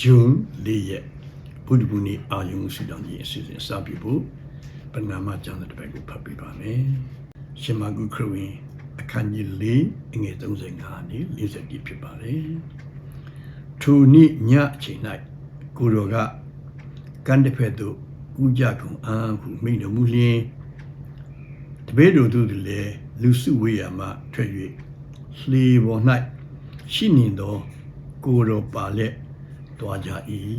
ဇွန်၄ရက်ဘုဒ္ဓဘုနေ့အာယုံဆုတောင်းခြင်းအစီအစဉ်စပြုဖို့ပဏာမကျမ်းစာတစ်ပိုက်ကိုဖတ်ပြပါမယ်။ရှင်မာကုခရစ်ဝင်အခန်းကြီး၄အငယ်35နဲ့40ဖြစ်ပါတယ်။ထိုနေ့ညအချိန်၌ကိုတော်ကကန္တဖက်သို့ကူးကြကုန်အားဟုမိန့်တော်မူလျင်တပည့်တော်တို့သည်လည်းလူစုဝေးရမှထွက်၍လှေပေါ်၌ရှိနေသောကိုတော်ပါလက် တွားကြ၏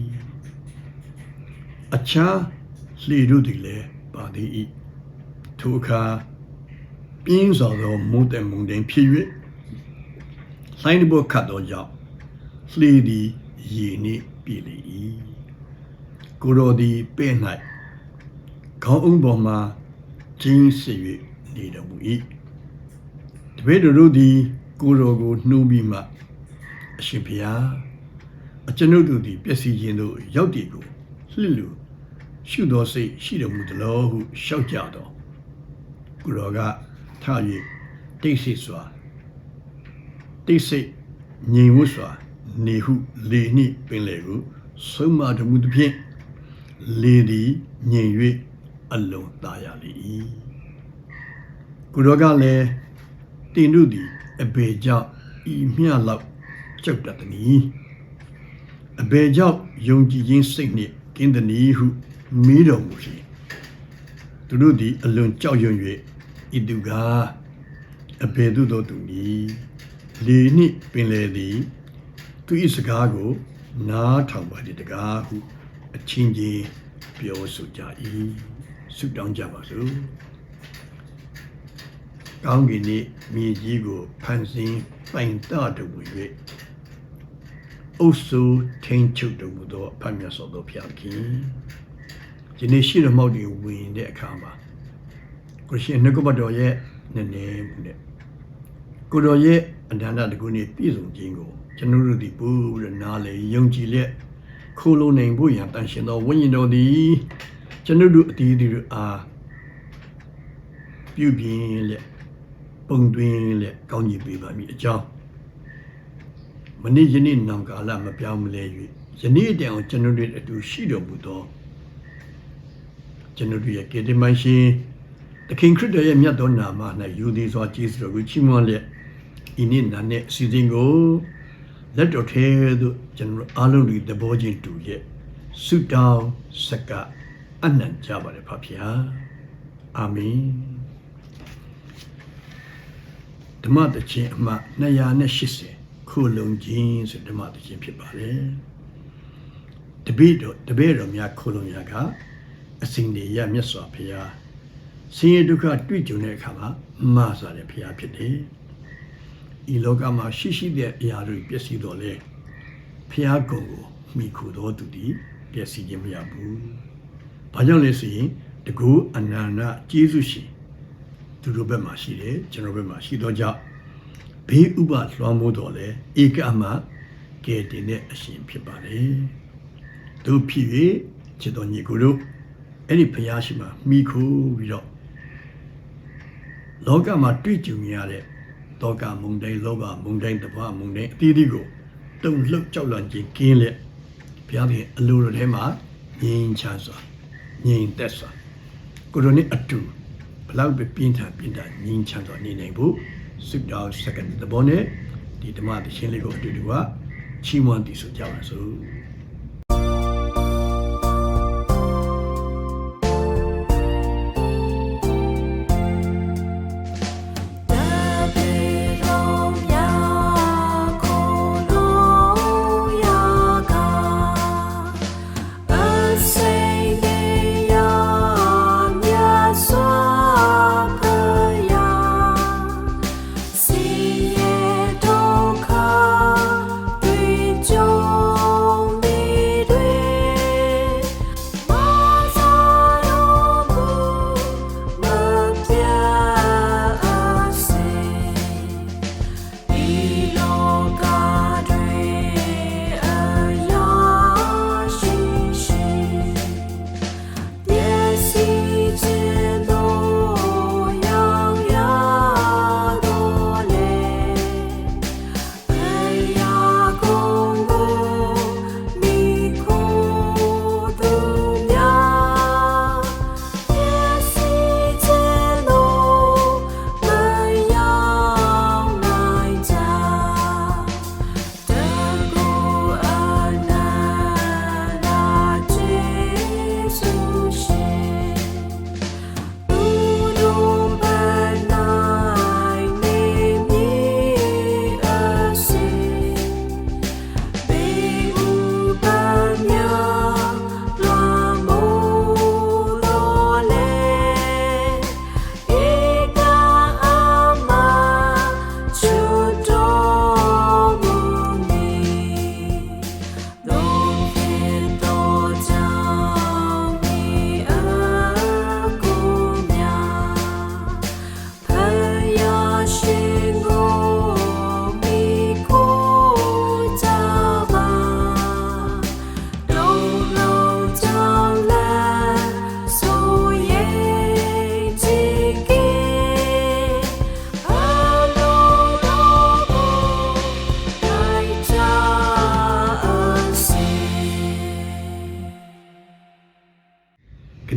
အခြားလှေတို့သည်လည်းပါသည်၏ထိုအခါပြင်းစွာသောမုန်တဲ့မုန်တိုင်းဖြစ်၍လိုင်းဘောခတ်သောကြောင့်လှေသည်ရေနှင့်ပြည့်လေ၏ကိုတော်သည်ပဲ့၌ခေါင်းအုံးပေါ်မှကျင်းစစ်၍နေတော်မူ၏တပည့်တော်တို့သည်ကိုတော်ကိုနှိုးပြီးမှအရှင်ဘုရား အကျွန်ုပ်တို့သည်ပျက်စီးခြင်းသို့ရောက်တည်ကိုလှစ်လူရှုသောစိတ်ရှိတော်မူသလိုဟုရှောက်ကြတော့ကိုတော်ကထ၍တိတ်ဆိတ်စွာတိတ်ဆိတ်ငြိမ်ဝှစွာနေဟုလေနှင့်ပင်လေကိုဆုံးမတော်မူသည်ဖြင့်လေသည်ငြိမ်၍အလုံးသားရလေ၏ကိုတော်ကလည်းတင်တို့သည်အဘေကြောင့်ဤမျှလောက်ကြောက်တတ်သည် အဘေကြောင့်ယုံကြည်ခြင်းစိတ်နှင့်ကင်းသည်ဟုမိတော်မူ၏သူတို့သည်အလွန်ကြောက်ရွံ့၍ဤသူကအဘေသူတို့သူသည်လေနှင့်ပင်လေသည် သူ၏စကားကို နားထောင်ပါသည်တကားဟု အချင်းချင်းပြောဆိုကြ၏ဆုတောင်းကြပါစို့ကောင်းကင်နှင့်မြေကြီးကိုဖန်ဆင်းပိုင်တတော်မူ၍ အုပ်စိုးထိန်ချုပ်တော်မူသောအဖတ်မြတ်စွာသောဘုရားခင်ဒီနေ့ရှိတော်မောက်တွေဝင်တဲ့အခါမှာကိုရှင်နှုတ်ကပတ်တော်ရဲ့နည်းနည်းနဲ့ကိုတော်ရဲ့အနန္တတကုနေပြည့်စုံခြင်းကိုကျွန်တော်တို့ဒီပူရနာလေယုံကြည်လက်ခိုးလုံးနိုင်ဖို့ရန်တန်ရှင်သောဝိညာဉ်တော်သည်ကျွန်တော်တို့အတီးတီတို့အားပြုပြင်းလက်ပုံတွင်လက်ကောင်းကြီးပေးပါမည်အကြောင်း မနေ့ယနေ့နောင်ကာလမပြောင်းမလဲ၍ယနေ့တည်းအောင်ကျွန်တော်တို့အတူရှိတော်မူသောကျွန်တော်တို့ရဲ့ကေတမန်ရှင်သခင်ခရစ်တော်ရဲ့မြတ်သောနာမ၌ယူသည်စွာကျေးဇူးတော်ကိုချီးမွမ်းလျက်ဤနေ့နာနဲ့အစီအစဉ်ကိုလက်တော်ထဲသို့ကျွန်တော်အားလုံးဒီသဘောချင်းတူရဲ့ဆုတောင်းစကအနံ့ကြပါれဖဖျားအာမင်ဓမ္မတခြင်းအမှ280 ခုလုံးခြင်းဆိုဓမ္မတခြင်းဖြစ်ပါတယ်တပိတော့တပည့်တော်များခုလုံးများကအစဉ်တွေရမြတ်စွာဘုရားဆင်းရဲဒုက္ခတွေ့ကြုံတဲ့အခါမှာမဆာတဲ့ဘုရားဖြစ်တယ်။ဤလောကမှာရှိရှိတဲ့အရာတွေပျက်စီးတော့လေဘုရားကုံကိုမိခိုတော်သူသည်ပျက်စီးခြင်းမရဘူး။ဘာကြောင့်လဲဆိုရင်တကူအနန္တကျေးဇူးရှင်သူတို့ဘက်မှာရှိတယ်ကျွန်တော်ဘက်မှာရှိတော့ကြောင့် ဘေးဥပလွှမ်းမိုးတော်လဲဧကအမကဲတင်တဲ့အရှင်ဖြစ်ပါလေ။တို့ဖြစ်၍ချစ်တော်ညီကိုတို့အဲ့ဒီဘုရားရှိမှမိခိုပြီးတော့လောကမှာတွေ့ကြုံရတဲ့တောကမုန်တိုင်းလောဘမုန်တိုင်းတဘာမုန်တိုင်းအသီးသီးကိုတုံလှုပ်ကြောက်လန့်ခြင်းကင်းလက်ဘုရားခင်အလိုတော်ထဲမှာငြိမ်ချစွာငြိမ်သက်စွာကိုရိုနီအတူဘလောက်ပဲပြင်းထန်ပြင်းထန်ငြိမ်ချစွာနေနိုင်ဖို့ စစ်တောင်းစက္ကန့်တဘောနဲ့ဒီဓမ္မသရှင်လေးကိုအတူတူကချီးမွမ်းတည်ဆိုကြပါစို့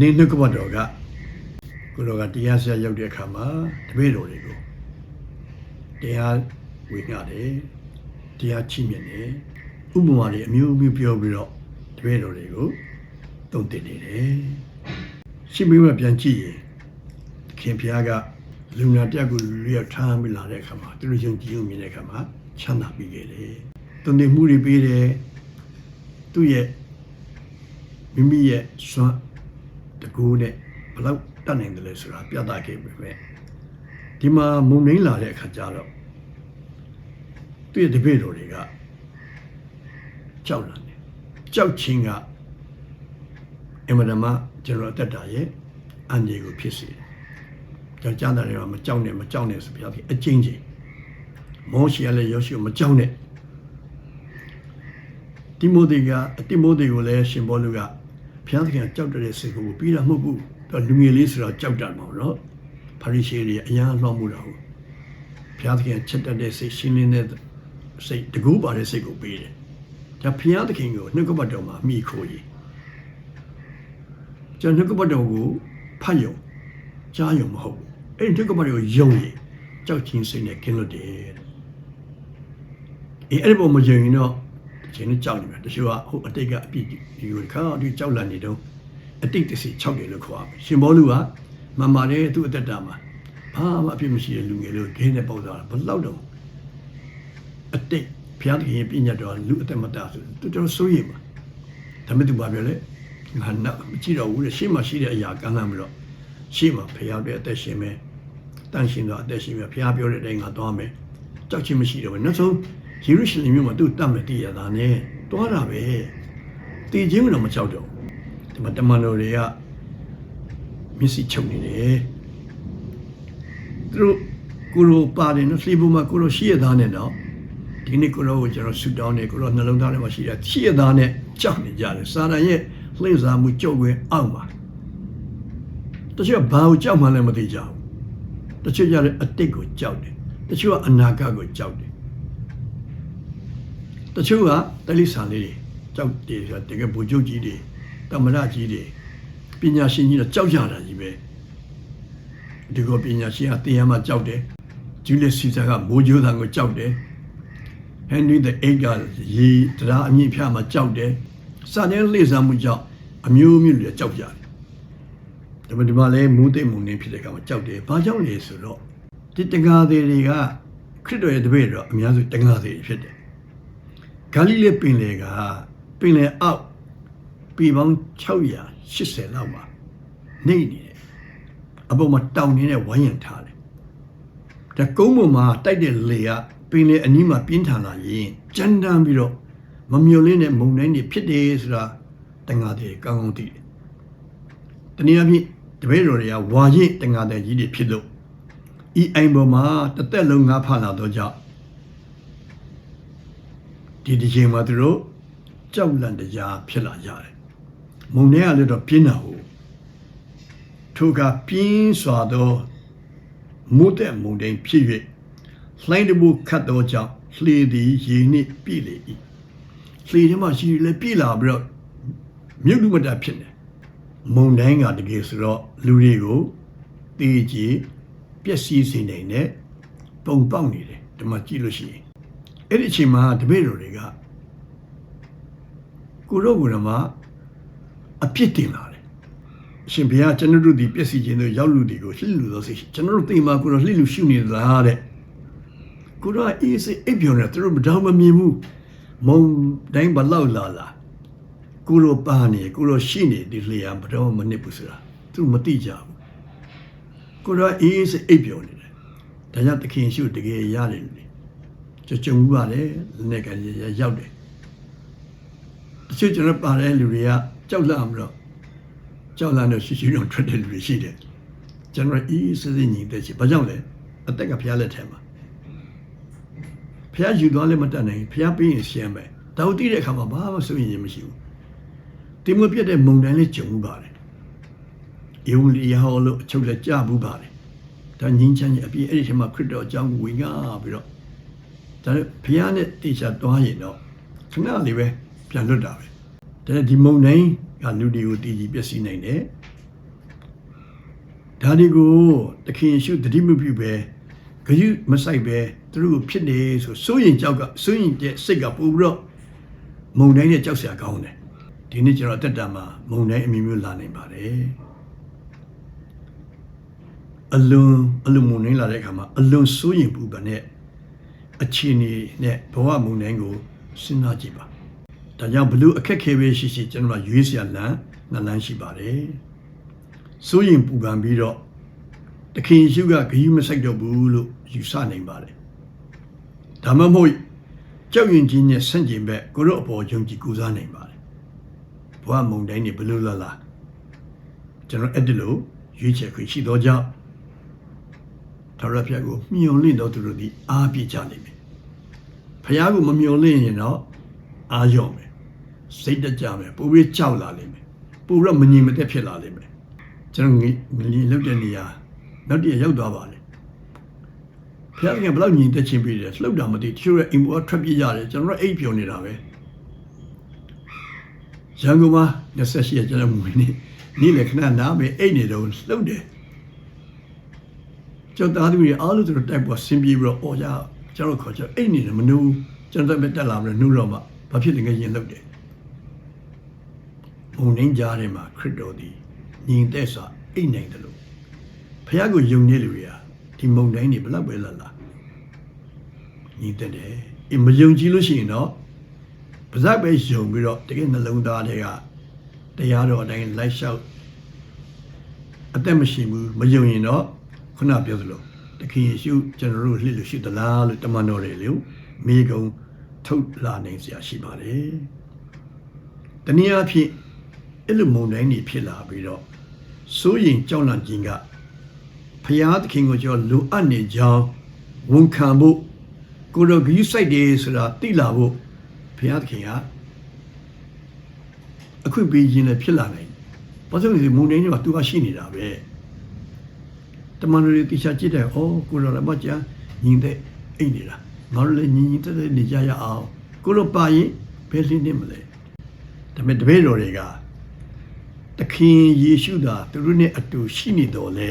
ခဏနှုတ်ကပတ်တော်ကကိုတော်ကတရားဆရာရောက်တဲ့အခါမှာတပည့်တော်တွေကိုတရားဝေငှတယ်တရားချိမြင့်တယ်ဥပမာတွေအမျိုးမျိုးပြောပြီးတော့တပည့်တော်တွေကိုတုံ့တင်နေတယ်ရှင်းပြီးမှပြန်ကြည့်ရင်ခင်ဖျားကလူနာတက်ကိုလူရထားမိလာတဲ့အခါမှာသူတို့ယုံကြည်မှုမြင်တဲ့အခါမှာချမ်းသာပြီးခဲ့တယ်တုံ့တင်မှုတွေပေးတယ်သူ့ရဲ့မိမိရဲ့စွမ်းတ ကူနဲ့ဘယ်လောက်တတ်နိုင်တယ်လဲဆိုတာပြသခဲ့ပြီပဲဒီမှာမုံနှင်းလာတဲ့အခါကျတော့သူ့ရဲ့တပည့်တော်တွေကကြောက်လာတယ်ကြောက်ချင်းကအင်မတန်မှကျွန်တော်အသက်တာရဲ့အန်ဒီကိုဖြစ်စေတယ်ကြောက်ကြတာတွေကမကြောက်နဲ့မကြောက်နဲ့ဆိုပြပြီးအချင်းချင်းမောရှိရလည်းယောရှိကိုမကြောက်နဲ့တိမိုသေကအတိမိုသေကိုလည်းရှင်ဘောလူက ဘုရားသခင်ကကြောက်တဲ့စိတ်ကိုပြီးတာမဟုတ်ဘူးတော့လူငယ်လေးဆိုတော့ကြောက်တာမဟုတ်တော့ဖာရိရှေတွေအများလောမှုတာဟုတ်ဘုရားသခင်ချက်တတ်တဲ့စိတ်ရှင်းလင်းတဲ့စိတ်တကူပါတဲ့စိတ်ကိုပေးတယ်ဒါဘုရားသခင်ကိုနှုတ်ကပတ်တော်မှာမိခိုးရည်ကျွန်တော်နှုတ်ကပတ်တော်ကိုဖတ်ယုံကြားယုံမဟုတ်ဘူးအဲ့ဒီနှုတ်ကပတ်တော်ကိုယုံရည်ကြောက်ချင်းစိတ်နဲ့ကင်းလွတ်တယ်တဲ့အေးအဲ့ဒီပုံမယုံရင်တော့ ရှင်နဲ့ကြောက်နေမှာတချို့ကဟိုအတိတ်ကအပြစ်ဒီကိုခါဒီကြောက်လန့်နေတော့အတိတ်တစ်စီ6တယ်လို့ခေါ်ရမယ်ရှင်ဘောလူကမမာတဲ့သူ့အသက်တာမှာဘာမှအပြစ်မရှိတဲ့လူငယ်လို့ဂိမ်းနဲ့ပေါက်သွားတာဘယ်လောက်တော့အတိတ်ဘုရားသခင်ရဲ့ပြညတ်တော်လူအသက်မတဆိုတော်တော်ဆိုးရမှာဒါမဲ့သူဘာပြောလဲငါနောက်မကြည့်တော့ဘူးလေရှေ့မှာရှိတဲ့အရာကမ်းလှမ်းပြီးတော့ရှေ့မှာဘုရားရဲ့အသက်ရှင်မယ်တန်ရှင်တော်အသက်ရှင်မယ်ဘုရားပြောတဲ့အတိုင်းငါသွားမယ်ကြောက်ချင်းမရှိတော့ဘူးနောက်ဆုံး ယေရုရှလင်မြို့မှာသူ့တတ်မယ်တည်ရတာနဲ့တွားတာပဲတည်ခြင်းကတော့မကြောက်တော့ဘူးဒီမှာတမန်တော်တွေကမျက်စိချုပ်နေတယ်သူတို့ကိုလိုပါတယ်နော်လှေပေါ်မှာကိုလိုရှိရသားနဲ့တော့ဒီနေ့ကိုလိုကိုကျွန်တော်ဆူတောင်းနေကိုလိုနှလုံးသားထဲမှာရှိတာရှိရသားနဲ့ကြောက်နေကြတယ်စာရန်ရဲ့လှည့်စားမှုကြောက်ွယ်အောက်မှာတချို့ဘာကိုကြောက်မှလည်းမသိကြဘူးတချို့ကြလည်းအတိတ်ကိုကြောက်တယ်တချို့ကအနာဂတ်ကိုကြောက်တယ် တချို့ကတလိဆန်လေးတွေကြောက်တယ်ဆိုတာတကယ်ဘူချုပ်ကြီးတွေတမရကြီးတွေပညာရှင်ကြီးတော့ကြောက်ကြတာကြီးပဲဒီကောပညာရှင်ကတရားမှကြောက်တယ်ဂျူလီစီဇာကမိုးကြိုးတန်ကိုကြောက်တယ်ဟန်နရီဒ်အိတ်ကရေတရားအမြင့်ဖြာမှကြောက်တယ်စာနယ်လေဆာမှုကြောင့်အမျိုးမျိုးတွေကြောက်ကြတယ်ဒါပေမဲ့ဒီမှာလဲမူးသိမ့်မှုနေဖြစ်တဲ့အခါမှာကြောက်တယ်ဘာကြောင့်လဲဆိုတော့ဒီတက္ကရာတွေကခရစ်တော်ရဲ့တပည့်တော်အများစုတက္ကရာတွေဖြစ်တယ် ဂါလိလဲပင်လေကပင်လေအောက်ပေပေါင်း680လောက်မှာနေနေတယ်အပေါ်မှာတောင်နေတဲ့ဝိုင်းရံထားတယ်ဒါကုန်းပေါ်မှာတိုက်တဲ့လေကပင်လေအနီးမှာပြင်းထန်လာရင်ကြမ်းတမ်းပြီးတော့မမျော်လင့်တဲ့မုန်တိုင်းတွေဖြစ်တယ်ဆိုတာတန်ဃာတွေကောင်းကောင်းသိတယ်တနည်းအားဖြင့်တပည့်တော်တွေကဝါရင့်တန်ဃာတွေကြီးတွေဖြစ်လို့ဤအိမ်ပေါ်မှာတစ်သက်လုံးငါဖလာတော့ကြောင့် ဒီဒီချိန်မှာသူတို့ကြောက်လန့်တရားဖြစ်လာကြတယ်။မုံထဲကလည်းတော့ပြင်းတာဟုတ်ထိုကပြင်းစွာသောမုတ်တဲ့မုန်တိုင်းဖြစ်၍လှိုင်းတမှုခတ်သောကြောင့်လှေသည်ရေနှင့်ပြည့်လေ၏။လှေထဲမှာရှိလည်းပြည့်လာပြီးတော့မြုပ်လူမတဖြစ်တယ်။မုန်တိုင်းကတကယ်ဆိုတော့လူတွေကိုတေးကြီးပျက်စီးစေနိုင်တဲ့ပုံပေါက်နေတယ်ဒီမှာကြည့်လို့ရှိရင် အဲ့ဒီအချိန်မှာတပည့်တော်တွေကကိုရောကိုယ်တော်မှာအပြစ်တင်လာတယ်အရှင်ဘုရားကျွန်တော်တို့ဒီပြည့်စည်ခြင်းတို့ရောက်လူတွေကိုလှိလူသောစိတ်ရှိကျွန်တော်တို့သိမှာကိုရောလှိလူရှုနေသလားတဲ့ကိုရောအေးစိအိပ်ပြောနေသူတို့မတောင်းမမြင်ဘူးမုံတိုင်းဘလောက်လာလာကိုရောပါနေကိုရောရှိနေဒီလျာဘတော်မနစ်ဘူးဆိုတာသူမသိကြဘူးကိုရောအေးစိအိပ်ပြောနေတယ်ဒါကြောင့်တခင်ရှုတကယ်ရတယ်လေ ကြကြုံမှုပါတယ်လက်နဲ့ကလေးရောက်တယ်တချို့ကျွန်တော်ပါတဲ့လူတွေကကြောက်လန့်မလို့ကြောက်လန့်တော့ရှိရှိတော့ထွက်တဲ့လူတွေရှိတယ်ကျွန်တော်အီးစစ်စစ်ညီတဲ့ချီဘာကြောင့်လဲအသက်ကဖျားလက်ထဲမှာဖျားယူသွားလည်းမတတ်နိုင်ဖျားပြီးရင်ရှမ်းပဲဒါကိုသိတဲ့အခါမှာဘာမှစိုးရင်မရှိဘူးတိမပြတ်တဲ့မုံတိုင်းလေးကြုံမှုပါတယ်ယေဝလီယာဟောလို့အချုပ်လက်ကြဘူးပါတယ်ဒါငင်းချမ်းကြီးအပြည့်အဲ့ဒီထဲမှာခရစ်တော်အကြောင်းကိုဝင်ငါပြီးတော့ ဒါနဲ့ဘုရားနဲ့တေချာတွားရင်တော့ခဏလေးပဲပြန်လွတ်တာပဲဒါနဲ့ဒီမုံတိုင်းကလူတွေကိုတည်ကြည်ပျက်စီးနိုင်တယ်ဒါတွေကိုတခင်ယေရှုတတိမပြုပဲဂယုမဆိုင်ပဲသူတို့ကိုဖြစ်နေဆိုစိုးရင်ကြောက်ကစိုးရင်တဲ့စိတ်ကပို့ပြီးတော့မုံတိုင်းနဲ့ကြောက်စရာကောင်းတယ်ဒီနေ့ကျွန်တော်အသက်တာမှာမုံတိုင်းအမျိုးမျိုးလာနိုင်ပါတယ်အလွန်အလွန်မုံတိုင်းလာတဲ့အခါမှာအလွန်စိုးရင်ပူပန်တဲ့ အခြေအနေနဲ့ဘဝမုံတိုင်းကိုစဉ်းစားကြည့်ပါဒါကြောင့်ဘလို့အခက်ခဲပဲရှိရှိကျွန်တော်ကရွေးစရာလမ်းနှစ်လမ်းရှိပါတယ်စိုးရင်ပူပန်ပြီးတော့တခင်ယေရှုကဂရုမစိုက်တော့ဘူးလို့ယူဆနိုင်ပါတယ်ဒါမှမဟုတ်ကြောက်ရွံ့ခြင်းနဲ့ဆန့်ကျင်ဘက်ကိုရောအပေါ်ယုံကြည်ကူစားနိုင်ပါတယ်ဘဝမုံတိုင်းနေဘလို့လာလာကျွန်တော်အဲ့ဒီလိုရွေးချယ်ခွင့်ရှိတော့ကြောင့်ထာဝရဘုရားကိုမျှော်လင့်တော်သူတို့သည်အားပြည့်ကြလိမ့်မယ် ဘုရားကိုမမျှော်လင့်ရင်တော့အားလျော့မယ်စိတ်တကြမယ်ပူပြီးကြောက်လာလိမ့်မယ်ပူတော့မငြိမ်မသက်ဖြစ်လာလိမ့်မယ်ကျွန်တော်ငလီလောက်တဲ့နေရာနောက်တည့်ရောက်သွားပါလေဘုရားကဘယ်လောက်ညီတက်ချင်းပြီးတယ်လှုပ်တာမသိတချို့ရဲ့အိမ်ပေါ်ထွက်ပြေးရတယ်ကျွန်တော်တို့အိပ်ပျော်နေတာပဲရန်ကုန်မှာ28ရက်ကျွန်တော်မွေးနေ့နေ့လေခဏနားပဲအိတ်နေတော့လှုပ်တယ်ကျောင်းသားသူတွေအားလုံးသူတို့တိုက်ပေါ်ဆင်းပြေးပြီးတော့အော်ကြ ကျွန်တော်ခေါ်ကြအိတ်နေတယ်မနှူးကျွန်တော်တက်တက်လာပြီးနှူးတော့မှဘာဖြစ်လဲငရင်လှုပ်တယ်ဘုံနှင်းကြားထဲမှာခရစ်တော်သည်ညီတဲ့စွာအိတ်နိုင်တယ်လို့ဖះကိုယုံနေလူတွေကဒီမုံတိုင်းတွေဘလောက်ပဲလာလာညီတဲ့တယ်အမယုံကြည်လို့ရှိရင်တော့ပါဇက်ပဲယုံပြီးတော့တကယ်နှလုံးသားတွေကတရားတော်အတိုင်းလိုက်လျှောက်အသက်မရှိဘူးမယုံရင်တော့ခုနပြောသလို တခင်ယေရှုကျွန်တော်တို့လှစ်လို့ရှိသလားလို့တမန်တော်တွေလေမိကုံထုတ်လာနိုင်စရာရှိပါတယ်တနည်းအားဖြင့်အဲ့လိုမုံတိုင်းတွေဖြစ်လာပြီးတော့စိုးရင်ကြောက်လန့်ခြင်းကဖျားသခင်ကိုကြောလိုအပ်နေကြောင်းဝန်ခံဖို့ကိုယ်တော်ဂရုစိုက်တယ်ဆိုတာသိလာဖို့ဘုရားသခင်ကအခွင့်ပေးခြင်းနဲ့ဖြစ်လာနိုင်။ဘာလို့လဲမုန်တိုင်းတွေကသူကရှိနေတာပဲ။ တမန်တော်တွေတိကျကြည့်တယ်။အော်ကိုတော်လည်းမကြညီတဲ့အိတ်နေတာ။ငါတို့လည်းညီညီတက်တက်နေကြရအောင်။ကိုလိုပါရင်ဘယ်လင်းနေမလဲ။ဒါပေမဲ့တပည့်တော်တွေကသခင်ယေရှုသာသူတို့နဲ့အတူရှိနေတော်လဲ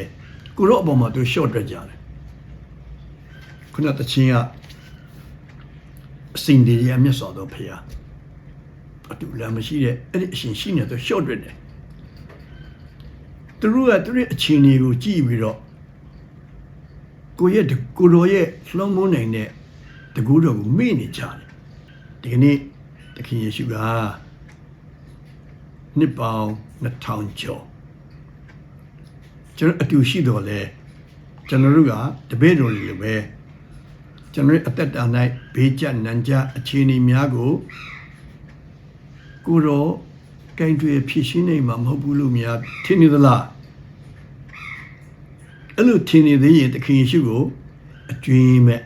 ကိုရောအပေါ်မှာသူရှော့တွက်ကြတယ်။ခုနတချင်းကအစဉ်တည်းရမျက်စောတော်ဖရာအတူလည်းမရှိတဲ့အဲ့ဒီအရှင်ရှိနေတော့ရှော့တွက်တယ်သူတို့ကသူတို့ရဲ့အခြေအနေကိုကြည့်ပြီးတော့ ကိုယ့်ရဲ့တကိုယ်တော်ရဲ့လှုံ့မနိုင်တဲ့တကူတော်ကိုမေ့နေကြတယ်ဒီကနေ့သခင်ယေရှုကနှစ်ပေါင်း2000ကျော်ကျွန်တော်အတူရှိတော်လဲကျွန်တော်တို့ကတပည့်တော်တွေလိုပဲကျွန်တော်ရဲ့အသက်တာ၌ဘေးကျနံကြအခြေအနေများကိုကိုယ်တော်ကင်တွေဖြစ်ရှင်းနေမှာမဟုတ်ဘူးလို့များထင်နေသလား အဲ့လိုထင်နေသေးရင်သခင်ယေရှုကိုအကျွင်းမဲ့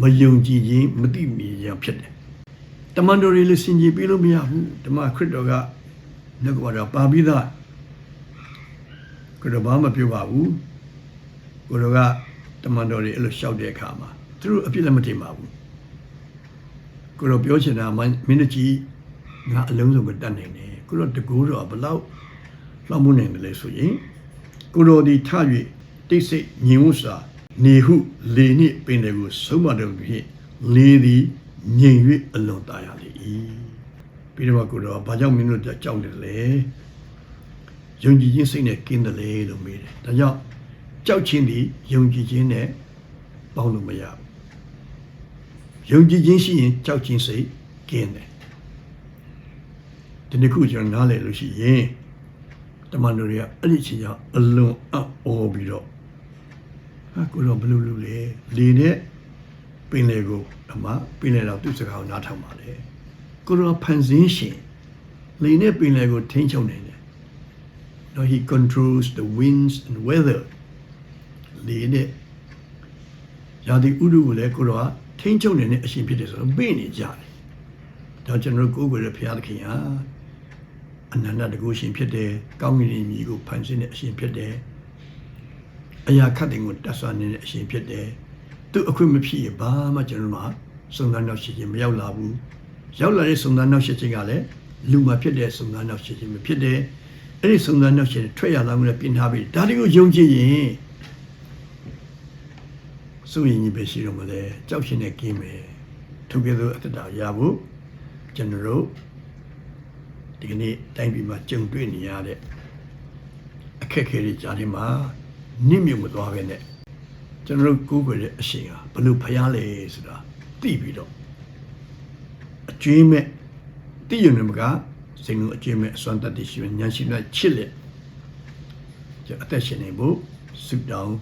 မယုံကြည်ခြင်းမသိမြင်ရဖြစ်တယ်တမန်တော်တွေလည်းစင်ကြယ်ပြေးလို့မရဘူးဓမ္မခရစ်တော်ကနှုတ်ကပါတော့ပါပြီးသားကိုယ်တော်ဘာမှပြောပါဘူးကိုယ်တော်ကတမန်တော်တွေအဲ့လိုရှောက်တဲ့အခါမှာသူတို့အပြစ်လည်းမတင်ပါဘူးကိုယ်တော်ပြောချင်တာမင်းတို့ကြီးငါအလုံးစုံကိုတတ်နိုင်တယ်ကိုယ်တော်တကူတော်ဘလောက်လောက်မှုနိုင်တယ်လဲဆိုရင်ကိုယ်တော်ဒီထ၍ တိတ်ဆိတ်ညင်ဝစွာနေဟုလေနှင့်ပင်တယ်ကိုဆုံးမတော်ဖြင့်လေသည်ငြိမ်၍အလွန်ตายရလေ၏ပြီးတော့ကိုယ်တော်ဘာကြောင့်မင်းတို့ကြောက်တယ်လဲယုံကြည်ခြင်းစိတ်နဲ့ကင်းတယ်လေလို့မေးတယ်ဒါကြောင့်ကြောက်ခြင်းသည်ယုံကြည်ခြင်းနဲ့ပေါင်းလို့မရဘူးယုံကြည်ခြင်းရှိရင်ကြောက်ခြင်းစိတ်ကင်းတယ်ဒီနေ့ခုကျွန်တော်နားလည်လို့ရှိရင်တမန်တော်တွေကအဲ့ဒီချိန်ကျအလွန်အော်ပြီးတော့ဟာ ကိုတော့ဘလို့လို့လေလေနဲ့ပင်လေကိုအမပင်လေတော့သူ့စကားကိုနားထောင်ပါလေကိုတော့ဖန်ဆင်းရှင်လေနဲ့ပင်လေကိုထိန်းချုပ်နေတယ် No, he controls the winds and weather. လေနဲ့ရာသီဥတုကိုလည်းကိုတော့ထိန်းချုပ်နေတဲ့အရှင်ဖြစ်တယ်ဆိုတော့ပြေးနေကြတယ်။ဒါကျွန်တော်ကိုယ်ကိုယ်ရဲ့ဘုရားသခင်ဟာအနန္တတကုရှင်ဖြစ်တယ်။ကောင်းကင်မြေကိုဖန်ဆင်းတဲ့အရှင်ဖြစ်တယ်။ အရာခတ်တဲ့ကိုတတ်ဆွမ်းနေတဲ့အရှင်ဖြစ်တယ်။သူအခွင့်မဖြစ်ရင်ဘာမှကျွန်တော်မှာစုံစမ်းနောက်ရှိခြင်းမရောက်လာဘူး။ရောက်လာတဲ့စုံစမ်းနောက်ရှိခြင်းကလည်းလူမှာဖြစ်တဲ့စုံစမ်းနောက်ရှိခြင်းမဖြစ်တဲ့အဲ့ဒီစုံစမ်းနှောက်ရှက်ထွက်ရလာမှုနဲ့ပြင်ထားပြီးဒါတွေကိုယုံကြည်ရင်စိုးရင်ကြီးပဲရှိတော့မလဲကြောက်ရှင်နဲ့ကင်းမယ်သူကဲ့သို့အတ္တရဖို့ကျွန်တော်တို့ဒီကနေ့တိုင်းပြည်မှာကြုံတွေ့နေရတဲ့အခက်အခဲတွေကြားထဲမှာ နစ်မြုပ်မသွားပဲနဲ့ကျွန်တော်တို့ကိုးကွယ်တဲ့အရှင်ဟာဘလို့ဖျားလဲဆိုတာသိပြီးတော့အကျွေးမဲ့သိရနေမကစိတ်လုံးအကျွေးမဲ့အစွမ်းတတ်တရှိဉာဏ်ရှိတဲ့ချစ်လက်ကျအသက်ရှင်နေဖို့ဆုတောင်း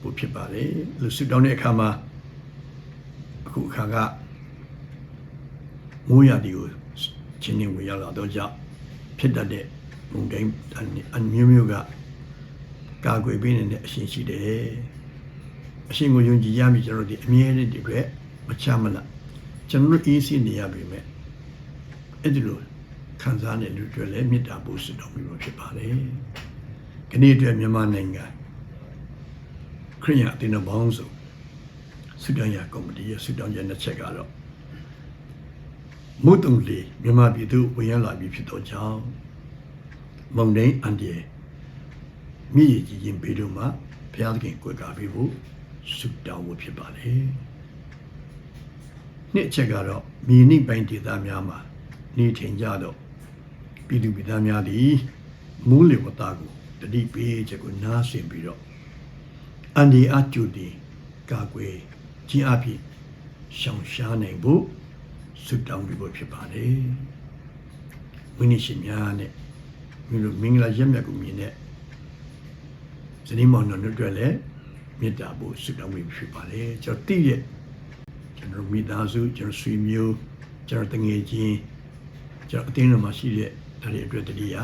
ဖို့ဖြစ်ပါလေလူဆုတောင်းတဲ့အခါမှာအခုအခါကမိုးရသည်ကိုချင်းနေဝင်ရောက်လာတော့ကြောင့်ဖြစ်တတ်တဲ့မုန်တိုင်းအမျိုးမျိုးက ကာကွယ်ပေးနေတဲ့အရှင်ရှိတယ်အရှင်ကိုယုံကြည်ရမည်ကျွန်တော်တို့ဒီအမြဲတည်းဒီအတွက်မချမလားကျွန်တော်တို့အေးစိနေရပြီမဲ့အဲ့ဒီလိုခံစားနေလူတွေလည်းမေတ္တာပို့ဆုတောင်းပြီးမှဖြစ်ပါလေခဏအတွက်မြန်မာနိုင်ငံခရိယအတင်းတော်ဘောင်းစုဆုတောင်းရကော်မတီရဲ့ဆုတောင်းချက်နှစ်ချက်ကတော့မုတ်တုံလေးမြန်မာပြည်သူဝင်ရောက်လာပြီဖြစ်တော့ကြောင်းမုံတိုင်းအန်ဒီ မြည်ရည်ကြီးရင်ပေတို့မှာဘုရားသခင်ကိုယ်ကားပြီးဖို့ဆုတောင်းဖို့ဖြစ်ပါလေနှစ်အချက်ကတော့မြေနိပိုင်းဒေသများမှာနေထိုင်ကြတော့ပြည်သူပြည်သားများသည်မူးလေဝတ္တကိုတတိပေးချက်ကိုနားဆင်ပြီးတော့အန်ဒီအကျူတီကာကွယ်ခြင်းအဖြစ်ရှောင်ရှားနိုင်ဖို့ဆုတောင်းပြီးဖို့ဖြစ်ပါတယ်ဝိနည်းရှင်များနဲ့မိလိုမင်္ဂလာရက်မြတ်ကိုမြင်တဲ့ ဇနီးမောင်နှံတို့အတွက်လည်းမေတ္တာဖို့ဆုတောင်းပြီးဖြစ်ပါတယ်ကျွန်တော်တည့်ရဲ့ကျွန်တော်မိသားစုကျွန်တော်ဆွေမျိုးကျွန်တော်တငယ်ချင်းကျွန်တော်အတင်းတော်မှာရှိတဲ့ဒါတွေအတွက်တတိယ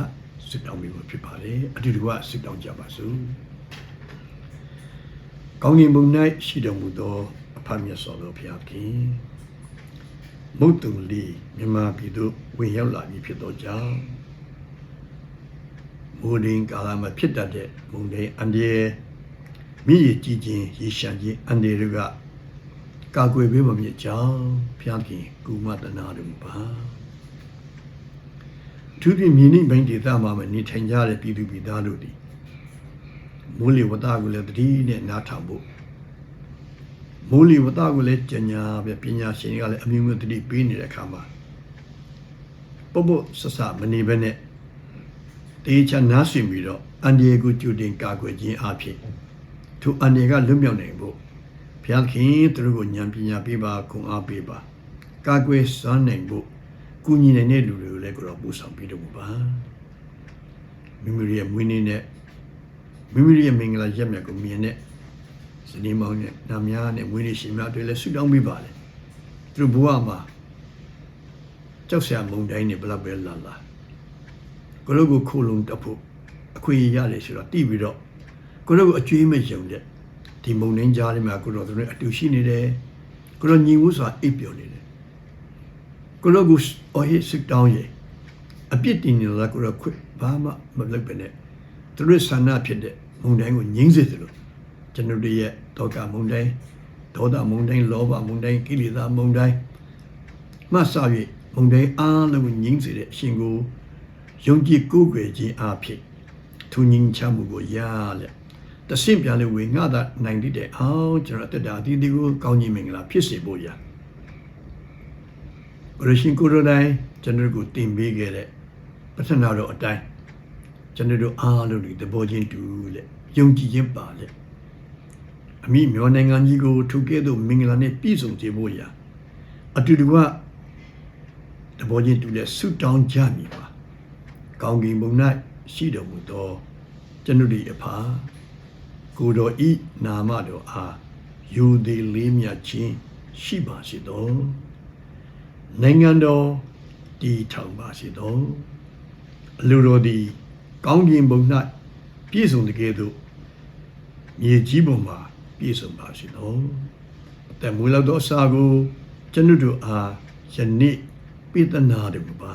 ဆုတောင်းပြီးဖို့ဖြစ်ပါတယ်အတူတူကဆုတောင်းကြပါစို့ကောင်းကင်ဘုံ၌ရှိတော်မူသောအဖမြတ်စွာသောဘုရားခင်မုတ်တုံလီမြမပြည်သို့ဝင်ရောက်လာပြီဖြစ်သောကြောင့် မိုးဒင်းကာလမှာဖြစ်တတ်တဲ့မုန်တိုင်းအန္တရာယ်မြည်ရည်ကြီးခြင်းရေရှမ်းခြင်းအန္တရာယ်တွေကကာကွယ်ပေးမမြစ်ကြောင်းဘုရားခင်ကုမတနာတော်မူပါသူဒီမြင်းနိဘိုင်းဒေသမှာမနေထိုင်ကြတဲ့ပြည်သူပြည်သားတို့ဒီမိုးလေဝသကိုလည်းတတိနဲ့နားထောင်ဖို့မိုးလေဝသကိုလည်းကြညာပဲပညာရှင်တွေကလည်းအမျိုးမျိုးတတိပေးနေတဲ့အခါမှာပုတ်ပုတ်ဆဆမနေဘဲနဲ့ တေချာနားဆွင်ပြီးတော့အန်ဒီယေကိုကျူတင်ကာကွယ်ခြင်းအဖြစ်သူအန်ဒီယေကလွတ်မြောက်နိုင်ဖို့ဘုရားခင်သူတို့ကိုဉာဏ်ပညာပေးပါခွန်အားပေးပါကာကွယ်စွမ်းနိုင်ဖို့ကုညီနိုင်တဲ့လူတွေကိုလည်းကိုတော့ပူဆောင်ပေးတော့ပါမိမိရဲ့မွေးနေ့နဲ့မိမိရဲ့မင်္ဂလာရက်မြတ်ကိုမြင်တဲ့ဇနီးမောင်နဲ့နာမယားနဲ့မွေးနေ့ရှင်များတွေလည်းဆုတောင်းပေးပါလေသူတို့ဘဝမှာကြောက်စရာမုန်တိုင်းတွေဘလောက်ပဲလာလာ ကိုလိုကိုခိုးလုံတက်ဖို့အခွင့်အရေးရတယ်ဆိုတော့တိပြီးတော့ကိုလိုကိုအကျွေးမဲ့ယုံတဲ့ဒီမုန်တိုင်းကြားထဲမှာကိုလိုတို့အတူရှိနေတယ်ကိုလိုညီမှုဆိုတာအိပ်ပျော်နေတယ်ကိုလိုကိုအဟိစစ်တောင်းရဲ့အပြစ်တင်နေတာကိုလိုခွတ်ဘာမှမလုပ်ပဲနဲ့သူတို့ဆန္ဒဖြစ်တဲ့မုန်တိုင်းကိုငြိမ်းစေတယ်လို့ကျွန်တော်တို့ရဲ့ဒေါကမုန်တိုင်းဒေါသမုန်တိုင်းလောဘမုန်တိုင်းကိလေသာမုန်တိုင်းမှဆ၍မုန်တိုင်းအားလုံးကိုငြိမ်းစေတဲ့အရှင်ကို ယုံကြည်ကိုးကွယ်ခြင်းအဖြစ်သူငြိမ်းချမှုကိုရလက်တဆင့်ပြန်လေဝေငှတာနိုင်တဲ့အောင်ကျွန်တော်တက်တာဒီဒီကိုကောင်းကြီးမင်္ဂလာဖြစ်စေဖို့ရဘရရှင်ကိုရိုတိုင်းကျွန်တော်ကိုတင်ပေးခဲ့တဲ့ပထနာတော်အတိုင်းကျွန်တော်တို့အားလုံးဒီသဘောချင်းတူလက်ယုံကြည်ခြင်းပါလက်အမိမြောနိုင်ငံကြီးကိုထုကဲ့သို့မင်္ဂလာနဲ့ပြည့်စုံစေဖို့ရအတူတူကသဘောချင်းတူလက်ဆုတောင်းကြမည်ပါ ကောင်းကင်ဘုံ၌ရှိတော်မူသောကျွန်ုပ်၏အဖာကိုတော်ဤနာမတော်အားယူသည်လေးမြတ်ခြင်းရှိပါစေသောနိုင်ငံတော်တည်ထောင်ပါစေသောအလိုတော်သည်ကောင်းကင်ဘုံ၌ပြည့်စုံတကယ်သို့မြေကြီးပေါ်မှာပြည့်စုံပါစေသောအသက်မွေးလောက်သောအစာကိုကျွန်ုပ်တို့အားယနေ့ပိသနာတော်မူပါ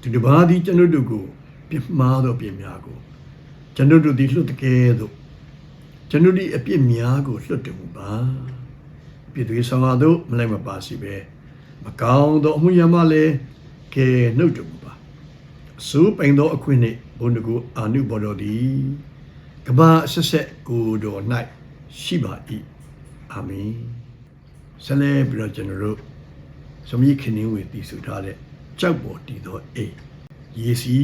ဒီတစ်ပါးသည်ကျွန်ုပ်တို့ကိုပြမှားသောပြင်များကိုကျွန်ုပ်တို့သည်လွတ်တကယ်သို့ကျွန်ုပ်သည်အပြစ်များကိုလွတ်တော်မူပါအပြစ်တွေဆောင်ရသောမလိုက်မပါစီပဲမကောင်းသောအမှုရမှလည်းကဲနှုတ်တော်မူပါစူပိန်သောအခွင့်နှင့်ဘုန်းတကူအာနုဘော်တော်သည်ကဘာအဆက်ဆက်ကိုတော်၌ရှိပါ၏အာမင်ဆက်လက်ပြီးတော့ကျွန်တော်တို့စမိခင်င်းဝေတည်ဆိုထားတဲ့ ကြောက်ပေါ်တည်သောအိမ်ရေစီ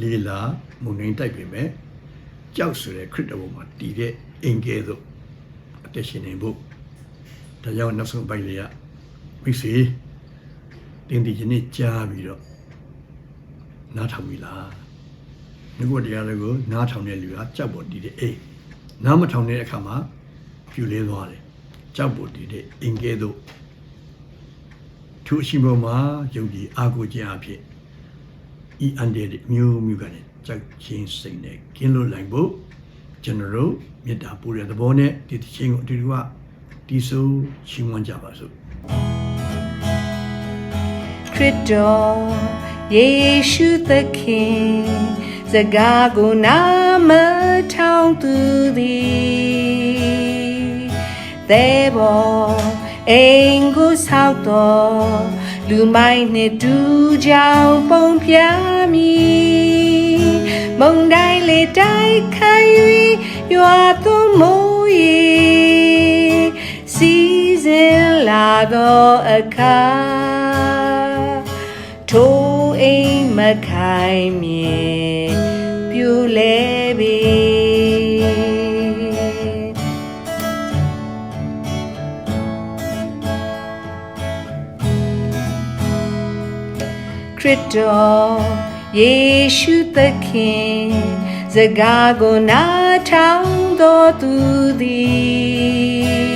လေးလာမုန်တိုင်းတိုက်ပေမဲ့ကြောက်ဆိုတဲ့ခရစ်တော်ဘုံမှာတည်တဲ့အင်ကဲသို့အသက်ရှင်နေဖို့ဒါကြောင့်နောက်ဆုံးပိုက်လေးကမိတ်ဆွေတင်းဒီယနေ့ကြားပြီးတော့နားထောင်ပြီလားငါကတရားတွေကိုနားထောင်တဲ့လူကကြောက်ပေါ်တည်တဲ့အိမ်နားမထောင်တဲ့အခါမှာပြူလဲသွားတယ်ကြောက်ပေါ်တည်တဲ့အင်ကဲသို့ သူအရှင်ဘုံမှာယုံကြည်အားကိုးခြင်းအဖြစ်ဤအန်တဲ့မျိုးမျိုးကနေကြောက်ချင်းစိတ်နဲ့ကင်းလို့နိုင်ဖို့ကျွန်တော်တို့မေတ္တာပို့တဲ့သဘောနဲ့ဒီတစ်ချင်းကိုအတူတူကတီးဆိုးရှင်းမွန်ကြပါစို့ခရစ်တော်ယေရှုသခင်စကားကိုနာမထောင်သူသည်သေဘော အိမ်ကိုဆောက်တော်လူမိုင်းနှင့်တူကြောင်ပုံပြမည်မုန်တိုင်းလေတိုက်ခိုင်၍ရွာသွန်းမိုး၏စီစဉ်လာသောအခါထိုးအိမ်မခိုင်မြေပြူလဲပြီ စ်တော်ယေရှုသခင်စကားကိုနားထောင်တော်သူသည်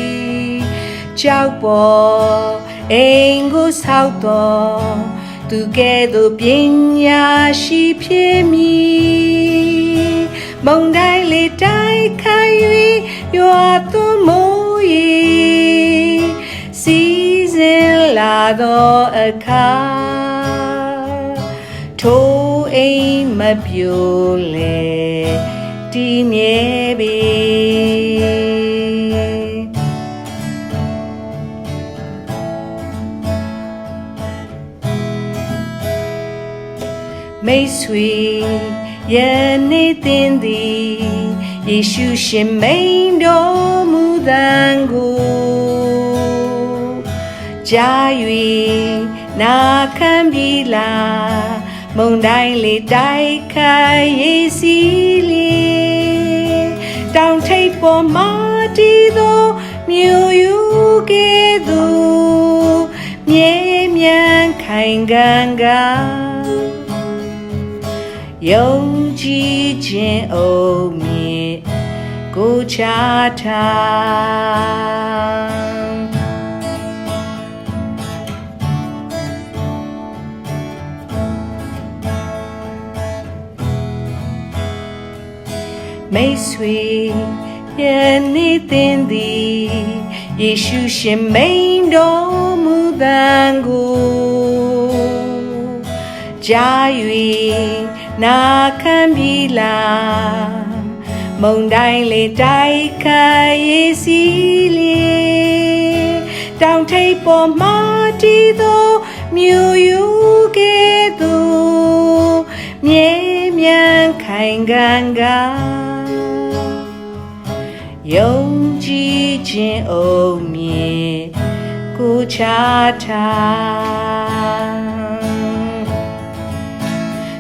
ကြောက်ပေါ်အိမ်ကိုဆောက်တော်သူကဲ့သို့ပညာရှိဖြစ်မည်မုန်တိုင်းလေတိုက်ခိုင်၍ရွာသွန်းမိုး၏စီစဉ်လာသောအခါ ထိုးအိမ်မပြိုလေတည်မြဲပြီမိတ်ဆွေယနေ့တင်သည်ယေရှုရှင်မိန်တော်မူသံကိုကြား၍နာခံပြီလား မုန်တိုင်းလေးတိုက်ခိုက်ရေးစီလေတောင်ထိပ်ပေါ်မှာတည်သောမြို့ယူကဲ့သို့မြဲမြံခိုင်ခံကယုံကြည်ခြင်းအုံမြင့်ကိုချထား ယနေ့တင်သည်ယေရှုရှင်မိန်တော်မူသံကိုကြား၍နာခံပြီလားမုန်တိုင်းလေတိုက်ခိုက်ရေးစီလေတောင်ထိပ်ပေါ်မှာတည်သောမြို့ယူကဲ့သို့မြဲမြံခိုင်ခံက ယုံကြည်ခြင်းအုံမြင့်ကိုချထား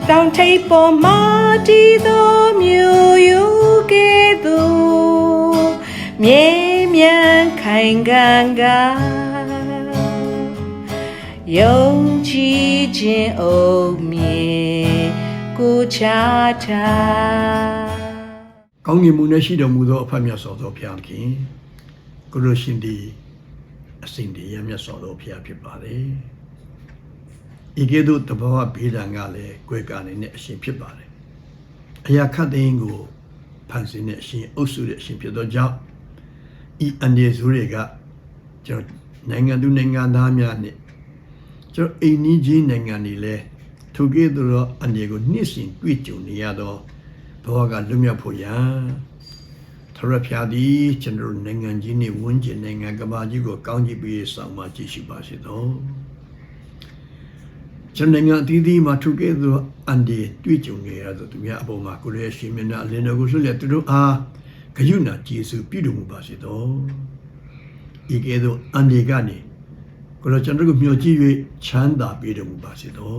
တောင်ထိပ်ပေါ်မှာတည်သောမြို့ယူကဲ့သို့မြဲမြံခိုင်ခံကယုံကြည်ခြင်းအုံမြင့်ကိုချထား ကောင်းကင်ဘုံနဲ့ရှိတော်မူသောအဖတ်မြတ်စွာသောဘုရားသခင်ကိုလိုရှင်ဒီအစဉ်တည်းရမြတ်စွာသောဘုရားဖြစ်ပါတယ်။ဤကဲ့သို့တဘာဝဘေးဒဏ်ကလည်းကွယ်ကာနေတဲ့အရှင်ဖြစ်ပါတယ်။အရာခတ်သိမ်းကိုဖန်ဆင်းတဲ့အရှင်အုပ်စုတဲ့အရှင်ဖြစ်သောကြောင့်ဤအနေစုတွေကကျွန်တော်နိုင်ငံသူနိုင်ငံသားများနဲ့ကျွန်တော်အိမ်နီးချင်းနိုင်ငံတွေလည်းထိုကဲ့သို့သောအနေကိုနှစ်စဉ်တွေ့ကြုံနေရသော ဘောကလွတ်မြောက်ဖို့ရန်ထရဖျားသည်ကျွန်တော်တို့နိုင်ငံကြီးနဲ့ဝန်းကျင်နိုင်ငံကမ္ဘာကြီးကိုကောင်းကြီးပေးဆောင်မှကြည့်ရှိပါစေသောကျွန်တော်နိုင်ငံအသီးသီးမှာထုတ်ခဲ့သောအန်ဒီတွေ့ကြုံနေရသောသူများအပေါ်မှာကိုရဲရှင်မျက်နှာအလင်းတော်ကိုဆွလျက်သူတို့အားဂယုဏကျေးဇူးပြုတော်မူပါစေသောဤကဲ့သို့အန်ဒီကနေကိုရောကျွန်တော်တို့ကိုမျှော်ကြည့်၍ချမ်းသာပေးတော်မူပါစေသော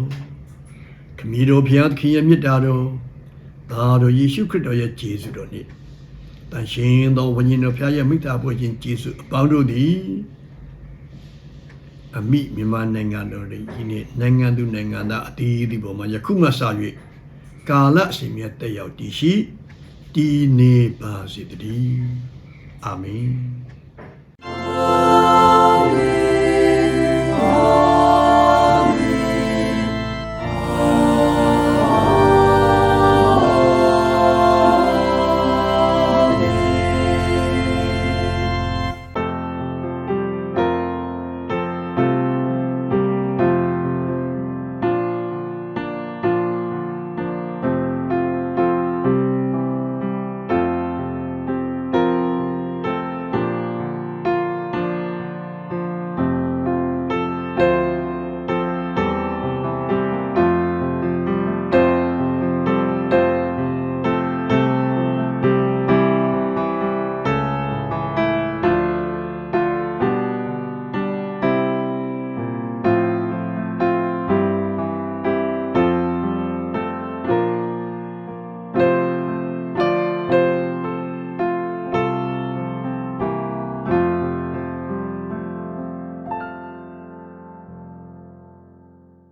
ခမည်းတော်ဖျားသခင်ရဲ့မြတ်တာတော် သာတော်ယေရှုခရစ်တော်ရဲ့ကျေးဇူးတော်နှင့်တန်ရှင်သောဝိညာဉ်တော်ဖျားရဲ့မိတ္တာပွဲခြင်းကျေးဇူးအပေါင်းတို့သည်အမိမြန်မာနိုင်ငံတော်တွေဒီနေ့နိုင်ငံသူနိုင်ငံသားအသီးသီးပေါ်မှာယခုမှစ၍ကာလအစဉ်မြတ်တက်ရောက်တည်ရှိတည်နေပါစေတည်းအာမင်